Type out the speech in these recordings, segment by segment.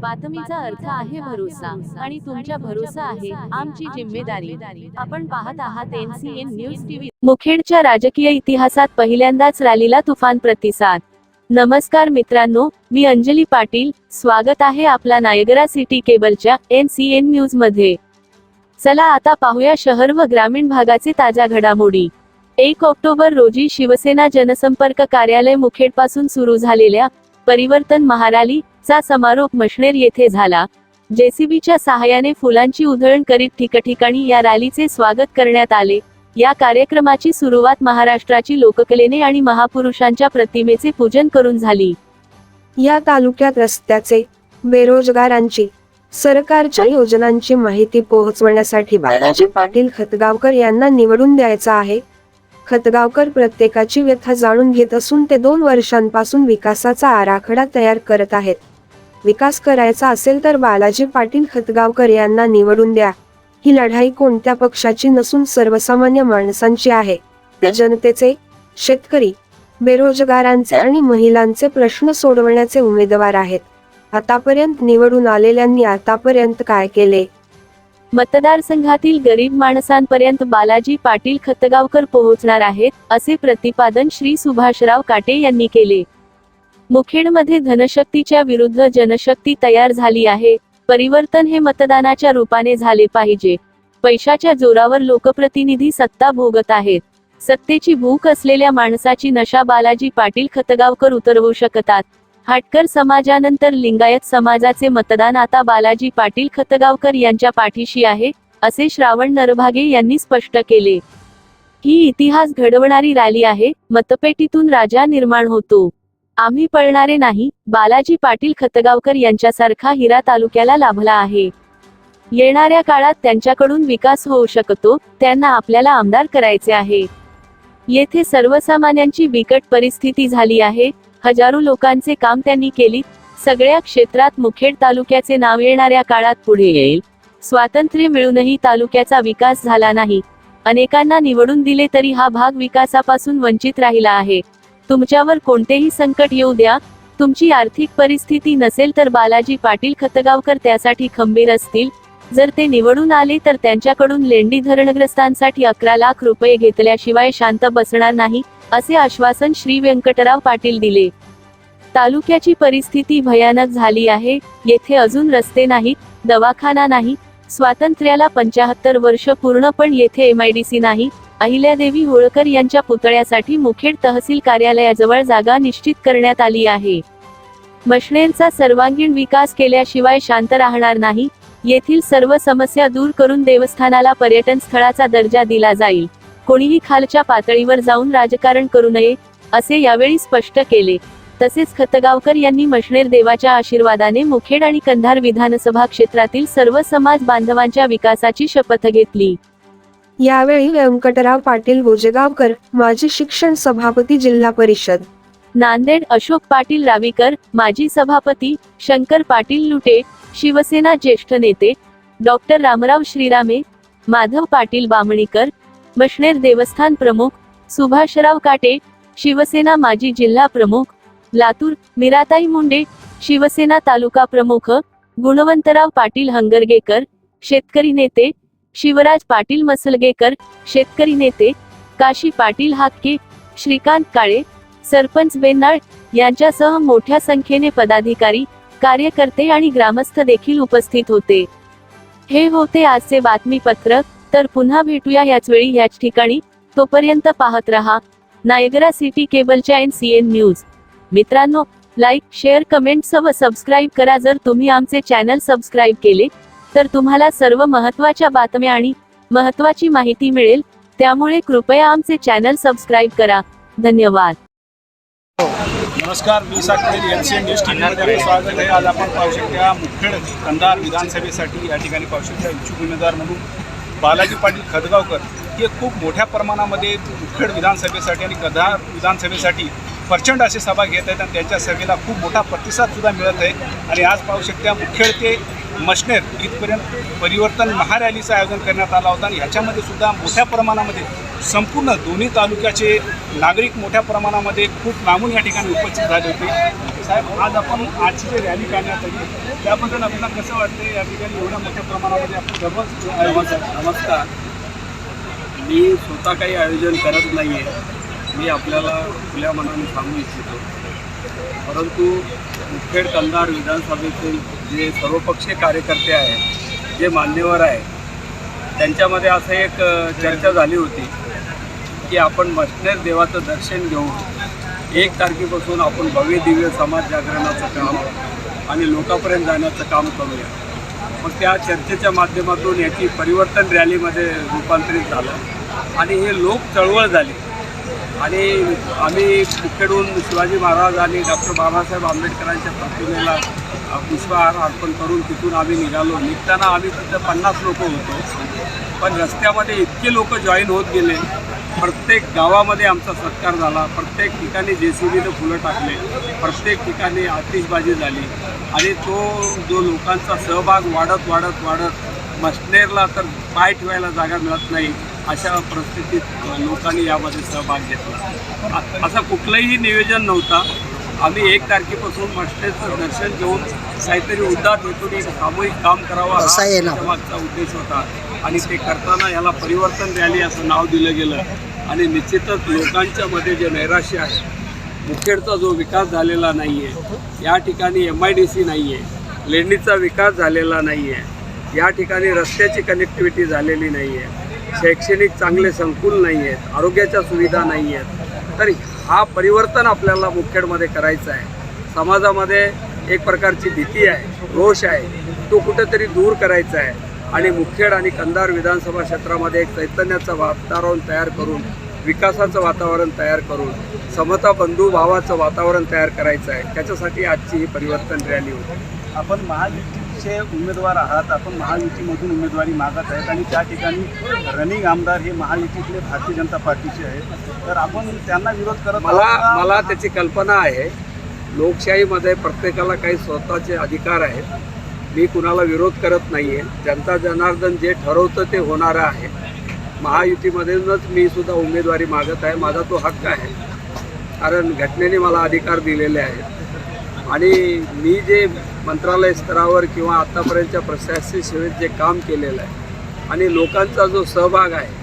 बातमीचा अर्थ आहे भरोसा. आणि तुमच्या भरोसा आहे आमची जिम्मेदारी. आपण पाहत आहात एनसीएन न्यूज टीव्ही. मुखेडच्या राजकीय इतिहासात पहिल्यांदाच रॅलीला तुफान प्रतिसाद. नमस्कार मित्रांनो मी अंजली पाटील. स्वागत आहे आपला नायगरा सिटी केबलच्या एन सी एन न्यूजमध्ये चला आता पाहूया शहर व ग्रामीण भागाचे ताज्या घडामोडी. एक ऑक्टोबर रोजी शिवसेना जनसंपर्क कार्यालय मुखेडपासून सुरू झालेल्या परिवर्तन महाराली चा समारोप मशनेर येथे झाला. जेसीबीच्या सहाय्याने फुलांची उधळण करीत ठिकठिकाणी या रॅलीचे स्वागत करण्यात आले. या कार्यक्रमाची सुरुवात महाराष्ट्राची लोककलेने आणि महापुरुषांच्या प्रतिमेचे पूजन करून झाली. या तालुक्यात रस्त्याचे बेरोजगारांची सरकारच्या योजनांची माहिती पोहोचवण्यासाठी बाळाजी पाटील खतगावकर यांना निवडून द्यायचा आहे. खतगावकर प्रत्येकाची व्यथा जाणून घेत असून ते दोन वर्षांपासून विकासाचा आराखडा तयार करत आहेत. विकास करायचा असेल तर बालाजी पाटील खतगावकर यांना निवडून द्या. ही लढाई कोणत्या पक्षाची नसून सर्वसामान्य माणसांची आहे. जनतेचे शेतकरी बेरोजगारांचे आणि महिलांचे प्रश्न सोडवण्याचे उमेदवार आहेत. आतापर्यंत निवडून आलेल्यांनी आतापर्यंत काय केले? मतदारसंघातील गरीब माणसांपर्यंत बालाजी पाटील खतगावकर पोहोचणार आहेत असे प्रतिपादन श्री सुभाषराव काटे यांनी केले. मुखेडमध्ये धनशक्तीच्या विरुद्ध जनशक्ती तयार झाली आहे. परिवर्तन हे मतदानाच्या रूपाने झाले पाहिजे. पैशाच्या जोरावर लोकप्रतिनिधी सत्ता भोगत आहेत. सत्तेची भूक असलेल्या माणसाची नशा बालाजी पाटील खतगावकर उतरवू शकतात. हाटकर समाजानंतर लिंगायत समाजाचे मतदान आता बालाजी पाटील खतगावकर यांच्या पाठीशी आहे असे श्रावण नरभागे यांनी स्पष्ट केले. ही इतिहास घडवणारी रॅली आहे मतपेटीतून राजा निर्माण होतो. आम्ही पळणारे नाही बालाजी पाटील खतगावकर यांच्यासारखा हिरा तालुक्याला लाभला आहे. येणाऱ्या काळात त्यांच्याकडून विकास होऊ शकतो त्यांना आपल्याला आमदार करायचे आहे. येथे सर्वसामान्यांची बिकट परिस्थिती झाली आहे हजारो लोकांचे काम त्यांनी केली सगळ्या क्षेत्रात मुखेड तालुक्याचे नाव येणाऱ्या काळात पुढे येईल. स्वातंत्र्य मिळूनही तालुक्याचा विकास झाला नाही. अनेकांना निवडून दिले तरी हा भाग विकासापासून वंचित राहिला आहे. तुमच्यावर कोणतेही संकट येऊ द्या. तुमची आर्थिक परिस्थिती नसेल तर बालाजी पाटील खतगावकर त्यासाठी खंबीर असतील. जर ते निवडून आले तर त्यांच्याकडून लेंडी धरणग्रस्तांसाठी अकरा लाख रुपये घेतल्याशिवाय शांत बसणार नाही असे आश्वासन श्री व्यंकटराव पाटील दिले. तालुक्याची परिस्थिती भयानक झाली आहे. येथे अजून रस्ते नाहीत दवाखाना नाही. स्वातंत्र्याला पंचाहत्तर वर्ष पूर्ण पण येथे एमआयडीसी नाही. अहिल्यादेवी होळकर यांच्या पुतळ्यासाठी मुखेड तहसील कार्यालयाजवळ जागा निश्चित करण्यात आली आहे. मशनेरचा सर्वांगीण विकास केल्याशिवाय शांत राहणार नाही येथील सर्व समस्या दूर करून देवस्थानाला पर्यटन स्थळाचा दर्जा दिला जाईल. कोणीही खालच्या पातळीवर जाऊन राजकारण करू नये असे यावेळी स्पष्ट केले. तसेच खतगावकर यांनी मशनेर देवाच्या आशीर्वादाने मुखेड आणि कंधार विधानसभा क्षेत्रातील सर्व समाज बांधवांच्या विकासाची शपथ घेतली. यावेळी व्यंकटराव पाटील गोजेगावकर माजी शिक्षण सभापती जिल्हा परिषद. नांदेड अशोक पाटील रावीकर माजी सभापती शंकर पाटील लुटे शिवसेना ज्येष्ठ नेते डॉक्टर रामराव श्रीरामे माधव पाटील बामणीकर मशनेर देवस्थान प्रमुख सुभाषराव काटे शिवसेना माजी जिल्हा प्रमुख लातूर मिराताई मुंडे शिवसेना तालुका प्रमुख गुणवंतराव पाटील हंगरगेकर शेतकरी नेते शिवराज पाटील मसलगेकर शेतकरी नेते काशी पाटील हाके श्रीकांत काळे सरपंच बेनाळ यांच्यासह मोठ्या संख्येने पदाधिकारी कार्यकर्ते आणि ग्रामस्थ देखील उपस्थित होते. हे होते आजचे बातमीपत्र तर पुन्हा भेटूया याच वेळी याच ठिकाणी. तोपर्यंत पाहत रहा नायगरा सिटी केबलच्या एन सी एन न्यूज. मित्रांनो लाईक शेअर कमेंट व सबस्क्राईब करा जर तुम्ही आमचे चॅनल सबस्क्राईब केले. तर तुम्हाला सर्व महत्त्वाच्या बातम्या आणि महत्वाची माहिती मिळेल. त्यामुळे कृपया आमचे चॅनल सबस्क्राईब करा. धन्यवाद. नमस्कार मी Sakali N C N news टीव्हीमध्ये स्वागत आहे. आज आपण पाहू शकता मुखेड कंधार विधानसभेसाठी या ठिकाणी पाहू शकता इच्छुक उमेदवार म्हणून बालाजी पाटील खदगावकर हे खूप मोठ्या प्रमाणामध्ये मुखेड विधानसभेसाठी आणि कंधार विधानसभेसाठी प्रचंड असे सभा घेत आहेत आणि त्यांच्या सभेला खूप मोठा प्रतिसादसुद्धा मिळत आहे. आणि आज पाहू शकता मुखेड ते मशनेर इथपर्यंत परिवर्तन महारॅलीचं आयोजन करण्यात आलं होतं आणि ह्याच्यामध्ये सुद्धा मोठ्या प्रमाणामध्ये संपूर्ण दोन्ही तालुक्याचे नागरिक मोठ्या प्रमाणामध्ये खूप लांबून या ठिकाणी उपस्थित झाले होते. साहेब आज आपण आजची जी रॅली काढण्यात आली त्याबद्दल आपल्याला कसं वाटतं या ठिकाणी एवढ्या मोठ्या प्रमाणामध्ये आपण दररोज नमस्कार. मी स्वतः काही आयोजन करत नाही आहे मी आपल्याला खुल्या मनाने सांगू इच्छितो. परंतु मुखेड कंधार विधानसभेतील जे सर्वपक्षीय कार्यकर्ते आहेत जे मान्यवर आहेत त्यांच्यामध्ये असं एक चर्चा झाली होती की आपण मशनेर देवाचं दर्शन घेऊन एक तारखेपासून आपण भव्य दिव्य समाज जागरणाचं काम आणि लोकांपर्यंत जाण्याचं काम करूया. मग त्या चर्चेच्या माध्यमातून याची परिवर्तन रॅलीमध्ये रूपांतरित झालं. आणि हे लोक चळवळ झाली. आणि आम्ही मुख्यडून शिवाजी महाराज आणि डॉक्टर बाबासाहेब आंबेडकरांच्या प्रतिमेला पुष्पहार अर्पण करून तिथून आम्ही निघालो. निघताना आम्ही तिथं पन्नास लोक होतो. पण रस्त्यामध्ये इतके लोक जॉईन होत गेले. प्रत्येक गावामध्ये आमचा सत्कार झाला. प्रत्येक ठिकाणी जे सी बीनं फुलं टाकले. प्रत्येक ठिकाणी आतिषबाजी झाली. आणि तो जो लोकांचा सहभाग वाढत वाढत वाढत मशनेरला तर पाय ठेवायला जागा मिळत नाही अशा परिस्थितीत लोकांनी यामध्ये सहभाग घेतला. असं कुठलंही नियोजन नव्हता. आम्ही एक तारखेपासून मशनेरचं दर्शन घेऊन काहीतरी उद्दात हेतून सामूहिक काम करावं हा त्याच्या मागचा उद्देश होता. आणि ते करताना याला परिवर्तन रॅली असं नाव दिलं गेलं. आणि निश्चितच लोकांच्या मध्ये जे नैराश्य आहे मुखेडचा जो विकास झालेला नाही आहे या ठिकाणी एम आय डी सी नाही आहे लेंडीचा विकास झालेला नाही आहे या ठिकाणी रस्त्याची कनेक्टिव्हिटी झालेली नाही आहे शैक्षणिक चांगले संकुल नाही आहेत आरोग्याच्या सुविधा नाही आहेत तर हा परिवर्तन आपल्याला मुखेडमध्ये करायचा आहे. समाजामध्ये एक प्रकारची भीती आहे रोष आहे तो कुठेतरी दूर करायचा आहे. आणि मुखेड आणि कंधार विधानसभा क्षेत्रामध्ये एक चैतन्याचं वातावरण तयार करून विकासाचं वातावरण तयार करून समता बंधू भावाचं वातावरण तयार करायचं आहे. त्याच्यासाठी आजची ही परिवर्तन रॅली होती. आपण महायुतीचे उमेदवार आहात. आपण महायुतीमधून उमेदवारी मागत आहेत आणि त्या ठिकाणी रनिंग आमदार हे महायुतीतले भारतीय जनता पार्टीचे आहेत. तर आपण त्यांना विरोध करत मला? मला त्याची कल्पना आहे. लोकशाहीमध्ये प्रत्येकाला काही स्वतःचे अधिकार आहेत. मी कुणाला विरोध करत नाही आहे जनता जनार्दन जे ठरवतं ते होणारं आहे. महायुतीमधूनच मी सुद्धा उमेदवारी मागत आहे. माझा तो हक्क आहे. कारण घटनेने मला अधिकार दिलेले आहेत. आणि मी जे मंत्रालय स्तरावर किंवा आत्तापर्यंतच्या प्रशासकीय सेवेत जे काम केलेलं आहे आणि लोकांचा जो सहभाग आहे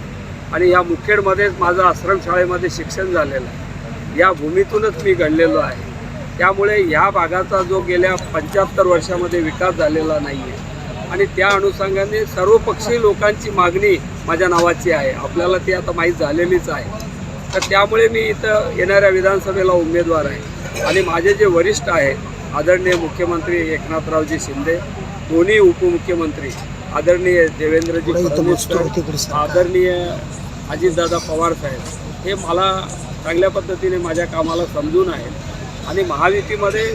आणि या मुखेडमध्येच माझं आश्रमशाळेमध्ये शिक्षण झालेलं आहे. या भूमीतूनच मी घडलेलो आहे. त्यामुळे ह्या भागाचा जो गेल्या पंच्याहत्तर वर्षामध्ये विकास झालेला नाही आहे आणि त्या अनुषंगाने सर्वपक्षीय लोकांची मागणी माझ्या नावाची आहे. आपल्याला ती आता माहीत झालेलीच आहे. तर त्यामुळे मी इथं येणाऱ्या विधानसभेला उमेदवार आहे. आणि माझे जे वरिष्ठ आहेत आदरणीय मुख्यमंत्री एकनाथरावजी शिंदे दोन्ही उपमुख्यमंत्री आदरणीय देवेंद्रजी फडणवीस आदरणीय अजितदादा पवार साहेब हे मला चांगल्या पद्धतीने माझ्या कामाला समजून आहेत. आणि महायुतीमध्ये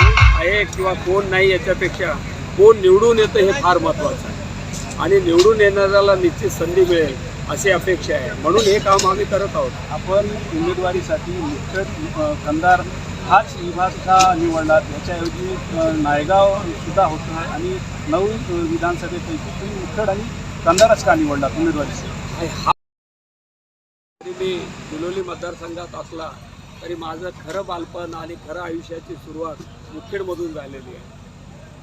आहे किंवा कोण नाही याच्यापेक्षा कोण निवडून येतं हे फार महत्त्वाचं आहे. आणि निवडून येणाऱ्याला निश्चित संधी मिळेल अशी अपेक्षा आहे. म्हणून हे काम आम्ही करत आहोत. आपण उमेदवारीसाठी मुख्य अ, कंधार हाच विभाग का निवडलात याच्याऐवजी अ, नायगाव सुद्धा होतं आणि नऊ विधानसभेपैकी तुम्ही मुखेड आणि कंधारच का निवडलात उमेदवारीसाठी? हा मी बिलोली मतदारसंघात असला तरी माझं खरं बालपण आणि खरं आयुष्याची सुरुवात मुखेडमधून झालेली आहे.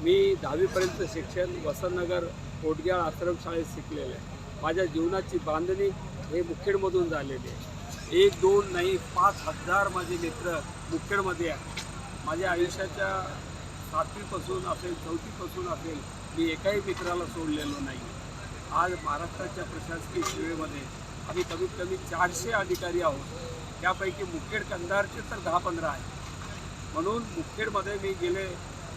मी दहावीपर्यंत शिक्षण वसंतनगर कोटग्याळ आश्रमशाळेत शिकलेलं आहे. माझ्या जीवनाची बांधणी हे मुखेडमधून झालेली आहे. एक दोन नाही पाच हजार माझे मित्र मुखेडमध्ये आहे माझ्या आयुष्याच्या सातवीपासून असेल चौथीपासून असेल मी एकाही मित्राला सोडलेलो नाही. आज महाराष्ट्राच्या प्रशासकीय सेवेमध्ये आम्ही कमीत कमी चारशे अधिकारी आहोत. त्यापैकी मुखेड कंधारचे तर दहा पंधरा आहेत. म्हणून मुखेडमध्ये मी गेले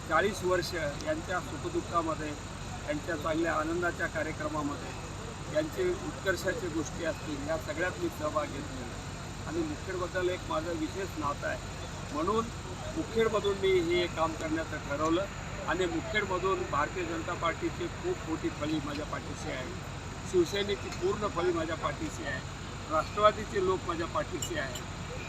चाळीस वर्ष यांच्या सुखदुःखामध्ये यांच्या चांगल्या आनंदाच्या कार्यक्रमामध्ये यांचे उत्कर्षाचे गोष्टी असतील या सगळ्यात मी सहभाग घेतलेला आहे. आणि मुखेडबद्दल एक माझं विशेष नातं आहे. म्हणून मुखेडमधून मी हे काम करण्याचं ठरवलं आणि मुखेडमधून भारतीय जनता पार्टीची खूप मोठी फळी माझ्या पाठीशी आहे. शिवसेनेची पूर्ण फळी माझ्या पाठीशी आहे. राष्ट्रवादीचे लोक माझ्या पाठीशी आहे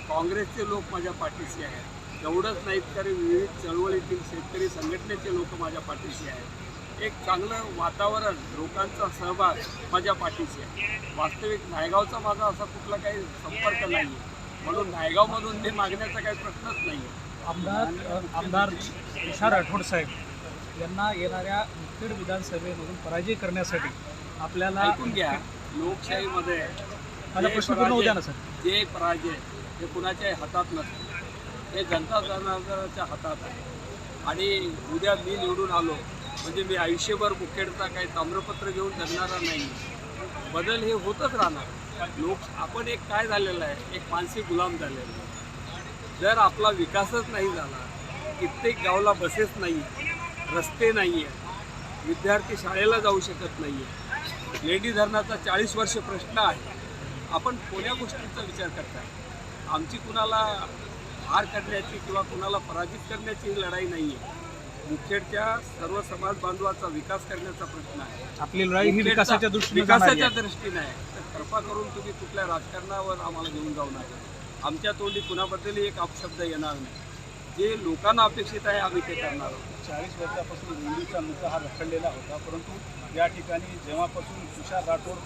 काँग्रेसचे लोक माझ्या पाठीशी आहेत एवढंच नाहीत तर विविध चळवळीतील शेतकरी संघटनेचे लोक माझ्या पाठीशी आहेत. एक चांगलं वातावरण लोकांचा सहभाग माझ्या पाठीशी आहे. वास्तविक नायगावचा माझा असा कुठला काही संपर्क नाही आहे म्हणून नायगावमधून मी मागण्याचा काही प्रश्नच नाही आहे आमदार आमदार तुषार राठोड साहेब यांना येणाऱ्या मुखेड विधानसभेमधून पराजय करण्यासाठी आपल्याला ऐकून घ्या लोकशाहीमध्ये माझा जे प्रश्न पूर्ण होऊ द्या ना सर. जे पराजय हे कुणाच्याही हातात नसते. हे जनता जनार्दनाच्या हातात आहे. आणि उद्या मी निवडून आलो म्हणजे मी आयुष्यभर मुखेडचा काही ताम्रपत्र घेऊन जगणारा नाही. बदल हे होतच राहणार. लोक आपण एक काय झालेलं आहे? एक मानसिक गुलाम झालेलं आहे. जर आपला विकासच नाही झाला कित्येक गावला बसेस नाही रस्ते नाही आहेत विद्यार्थी शाळेला जाऊ शकत नाही आहे लेडी धरणाचा चाळीस वर्ष प्रश्न आहे. आपण कोण्या गोष्टींचा विचार करताय? आमची कुणाला हार करण्याची किंवा कुणाला पराजित करण्याची ही लढाई नाही आहे मुखेडच्या सर्व समाज बांधवाचा विकास करण्याचा प्रश्न आहे. आपली लढाई ही विकासाच्या दृष्टीने विकासाच्या आहे. दृष्टीने आहे. तर कृपा करून तुम्ही कुठल्या राजकारणावर आम्हाला घेऊन जाऊ नका. आमच्या तोंडी कुणाबद्दलही एक अपशब्द येणार नाही. जे लोकांना अपेक्षित आहे आम्ही ते करणार आहोत. चाळीस वर्षापासून रुंदीचा मुद्दा हा रखडलेला होता परंतु या ठिकाणी जेव्हापासून तुषार राठोड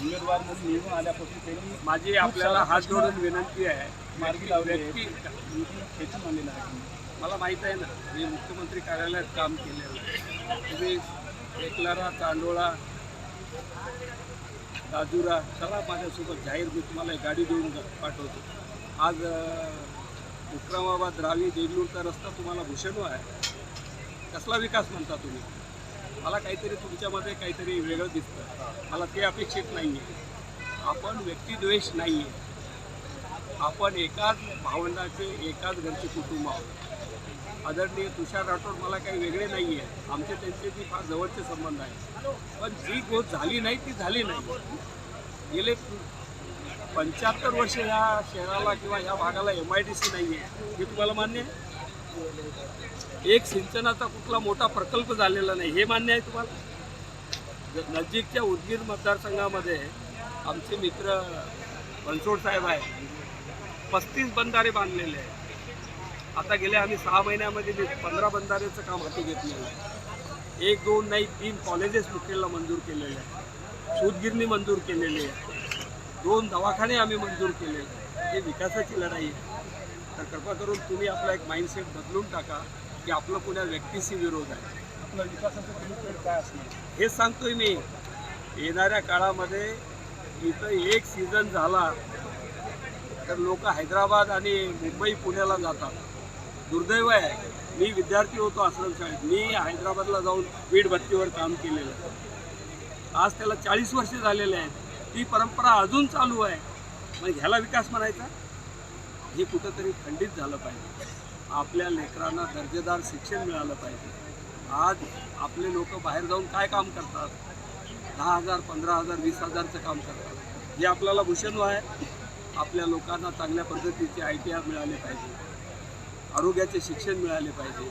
उमेदवार म्हणून निवडून आल्यापासून त्यांनी माझी आपल्याला हात जोडून विनंती आहे. मार्गी लावले निधी खेचून आणलेला आहे मला माहीत आहे ना मी मुख्यमंत्री कार्यालयात काम केलेलं आहे. तुम्ही एकलारा चांडोळा राजुरा चला माझ्यासोबत जाहीर मी तुम्हाला एक गाडी देऊन पाठवतो. आज अं, उक्रमाबाद रावी देगलूरचा रस्ता तुम्हाला भूषणो आहे. कसला विकास म्हणता तुम्ही? मला काहीतरी तुमच्यामध्ये काहीतरी वेगळं दिसतं. मला ते अपेक्षित नाही आहे आपण व्यक्तिद्वेष नाही आहे आपण एकाच भावंडाचे एकाच घरचे कुटुंब आहोत. आदरणीय तुषार राठोड मला काही वेगळे नाही आहे आमचे त्यांचे ती फार जवळचे संबंध आहेत. पण जी गोष्ट झाली नाही ती झाली नाही. गेले पंच्याहत्तर वर्ष ह्या शहराला किंवा ह्या भागाला एम आय डी सी नाही आहे हे तुम्हाला मान्य आहे? एक सिंचनाचा कुठला मोठा प्रकल्प झालेला नाही हे मान्य आहे तुम्हाला? नजीकच्या उदगीर मतदारसंघामध्ये आमचे मित्र बनसोड साहेब आहे पस्तीस बंधारे बांधलेले आहे आता गेल्या आम्ही सहा महिन्यामध्ये पंधरा बंधाऱ्याचं काम हाती घेतलेलं आहे. एक दोन नाही तीन कॉलेजेस मुखेलला मंजूर केलेले आहे सूतगिरणी मंजूर केलेली आहे दोन दवाखाने आम्ही मंजूर केलेले आहे हे विकासाची लढाई आहे. तर कृपा करून तुम्ही आपला एक माइंडसेट बदलून टाका की आपलं पुण्या व्यक्तीशी विरोध आहे. आपलं विकासाचं कमिटमेंट काय असणार? हेच सांगतोय मी. येणाऱ्या काळामध्ये इथं एक सीझन झाला तर लोक हैदराबाद आणि मुंबई पुण्याला जातात. दुर्दैव आहे. मी विद्यार्थी होतो आश्रम शाळेत मी हैदराबादला जाऊन वीट भट्टीवर काम केलेलं आहे. आज त्याला चाळीस वर्ष झालेले आहेत. ती परंपरा अजून चालू आहे. मग ह्याला विकास म्हणायचा? हे कुठंतरी खंडित झालं पाहिजे. आपल्या लेकरांना दर्जेदार शिक्षण मिळालं पाहिजे. आज आपले लोक बाहेर जाऊन काय काम करतात? दहा हजार पंधरा हजार वीस हजारचं काम करतात. हे आपल्याला भूषण आहे. आपल्या लोकांना चांगल्या पद्धतीचे आय टी आर मिळाले पाहिजे. आरोग्याचे शिक्षण मिळाले पाहिजे.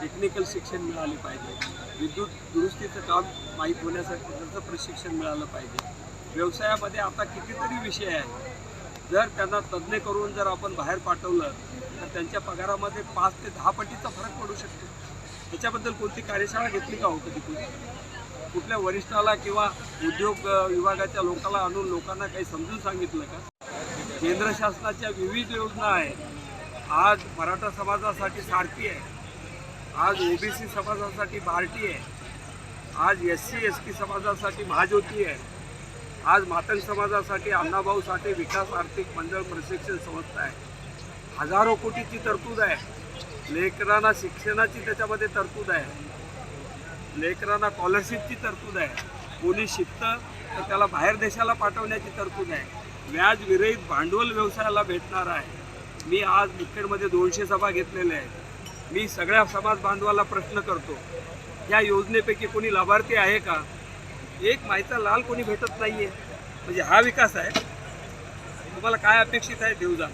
टेक्निकल शिक्षण मिळाले पाहिजे. विद्युत दुरुस्तीचं काम माहीत होण्यासाठी त्याचं प्रशिक्षण मिळालं पाहिजे. व्यवसायामध्ये आता कितीतरी विषय आहेत. जर त्यांना तज्ज्ञ करून जर आपण बाहेर पाठवलं तर त्यांच्या पगारामध्ये पाच ते दहा पटीचा फरक पडू शकतो. त्याच्याबद्दल कोणती कार्यशाळा घेतली का हो कधी कुठे कुठल्या वरिष्ठाला किंवा उद्योग विभागाच्या लोकांना आणून लोकांना काही समजून सांगितलं का? केंद्र शासनाच्या विविध योजना आहेत. आज मराठा समाजासाठी सारथी आहे. आज ओबीसी समाजासाठी भारती आहे. आज एस सी एस टी समाजासाठी महाज्योती आहे. आज मातंग समाजासाठी अण्णाभाऊ साठे विकास आर्थिक मंडळ प्रशिक्षण संस्था आहे. हजारो कोटीची तरतूद आहे. लेकरांना शिक्षणाची त्याच्यामध्ये तरतूद आहे. लेकरांना स्कॉलरशिपची तरतूद आहे. कोणी शिकतं तर त्याला बाहेर देशाला पाठवण्याची तरतूद आहे. व्याज विरहित भांडवल व्यवसायाला भेटणार आहे. मी आज मुखेडमध्ये दोनशे सभा घेतलेल्या आहेत. मी सगळ्या समाज बांधवाला प्रश्न करतो. या योजनेपैकी कोणी लाभार्थी आहे का? एक मायचा लाल कोणी भेटत नाही आहे म्हणजे हा विकास आहे. तुम्हाला काय अपेक्षित आहे देवजा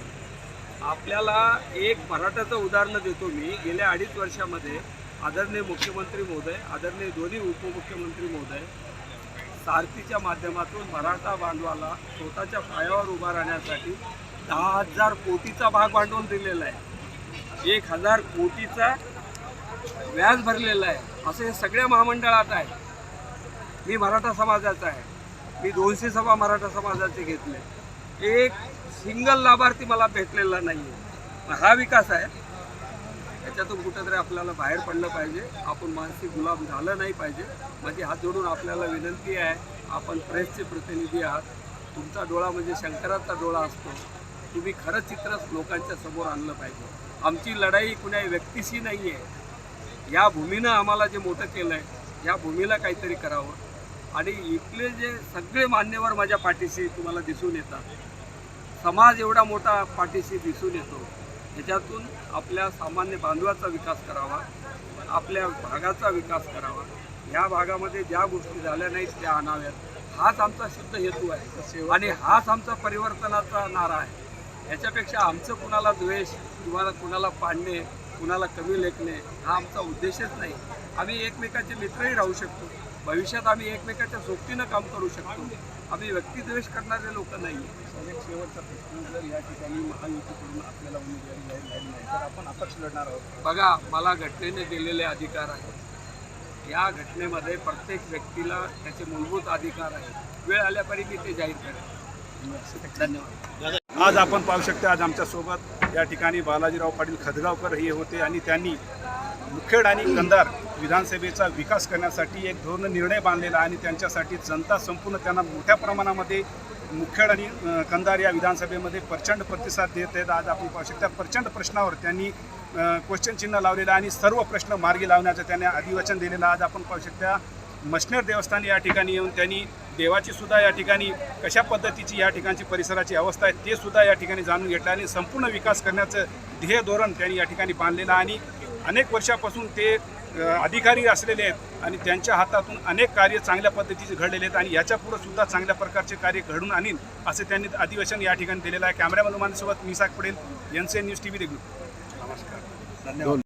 आपल्याला एक मराठाचं उदाहरण देतो मी. गेल्या अडीच वर्षामध्ये आदरणीय मुख्यमंत्री महोदय आदरणीय दोन्ही उपमुख्यमंत्री महोदय सारथीच्या माध्यमातून मराठा बांधवाला स्वतःच्या पायावर उभा राहण्यासाठी दहा हजार कोटीचा भाग भांडवल दिलेला आहे. एक हजार कोटीचा व्याज भरलेला आहे. असं हे सगळ्या महामंडळात आहे. मी मराठा समाजाचा आहे. मी दोनशे सभा मराठा समाजाचे घेतले. एक सिंगल लाभार्थी मला भेटलेला नाही आहे हा विकास आहे. याच्यातून कुठेतरी आपल्याला बाहेर पडलं पाहिजे. आपण मानसिक गुलाम झालं नाही पाहिजे. म्हणजे हात जोडून आपल्याला विनंती आहे. आपण प्रेसचे प्रतिनिधी आहात. तुमचा डोळा म्हणजे शंकराचा डोळा असतो. तुम्ही खरं चित्र लोकांच्या समोर आणलं पाहिजे. आमची लढाई कुण्या व्यक्तीशी नाही आहे या भूमीनं आम्हाला जे मोठं केलं आहे या भूमीला काहीतरी करावं. आणि इथले जे सगळे मान्यवर माझ्या पाठीशी तुम्हाला दिसून येतात. समाज एवढा मोठा पाठीशी दिसून येतो. ह्याच्यातून आपल्या सामान्य बांधवाचा विकास करावा आपल्या भागाचा विकास करावा. या भागामध्ये ज्या गोष्टी झाल्या नाहीत त्या आणाव्यात. हाच आमचा शुद्ध हेतू आहे. आणि हाच आमचा परिवर्तनाचा नारा आहे. याच्यापेक्षा आमचं कुणाला द्वेष किंवा कुणाला पाडणे कुणाला कमी लेखणे हा आमचा उद्देशच नाही. आम्ही एकमेकाचे मित्रही राहू शकतो. भविष्यात आम्ही एकमेकाच्या सोबतीनं काम करू शकतो. आम्ही व्यक्तिद्वेष करणारे लोक नाही एक शेवटचा प्रश्न जर या ठिकाणी महायुतीकडून आपल्याला उमेदवारी जाहीर झाली नाही तर आपण अपक्ष लढणार आहोत. बघा मला घटनेने दिलेले अधिकार आहेत. या घटनेमध्ये प्रत्येक व्यक्तीला त्याचे मूलभूत अधिकार आहेत. वेळ आल्यापरी मी ते जाहीर करेन. धन्यवाद. आज आपण पाहू शकता आज आमच्यासोबत या ठिकाणी बालाजीराव पाटील खदगावकर हे होते आणि त्यांनी मुखेड आणि कंधार विधानसभेचा विकास करण्यासाठी एक धोरण निर्णय बांधलेला आणि त्यांच्यासाठी जनता संपूर्ण त्यांना मोठ्या प्रमाणामध्ये मुखेड आणि कंधार या विधानसभेमध्ये प्रचंड प्रतिसाद देत आहेत. आज आपण पाहू शकता प्रचंड प्रश्नावर त्यांनी क्वेश्चन चिन्ह लावलेलं आणि सर्व प्रश्न मार्गी लावण्याचं त्यांनी अधिवचन दिलेलं. आज आपण पाहू शकता मशनेर देवस्थान या ठिकाणी येऊन त्यांनी देवाची सुद्धा या ठिकाणी कशा पद्धतीची या ठिकाणची परिसराची अवस्था आहे ते सुद्धा या ठिकाणी जाणून घेतलं आणि संपूर्ण विकास करण्याचं ध्येय धोरण त्यांनी या ठिकाणी बांधलेलं आणि अनेक वर्षापासून ते अधिकारी असलेले आहेत आणि त्यांच्या हातातून अनेक कार्य चांगल्या पद्धतीचे घडलेले आहेत आणि याच्यापुढे सुद्धा चांगल्या प्रकारचे कार्य घडून आणीन असे त्यांनी अधिवेशन या ठिकाणी दिलेलं आहे. कॅमेरामॅन माझ्यासोबत मिसाक पडेल N C N news T V देखील नमस्कार. धन्यवाद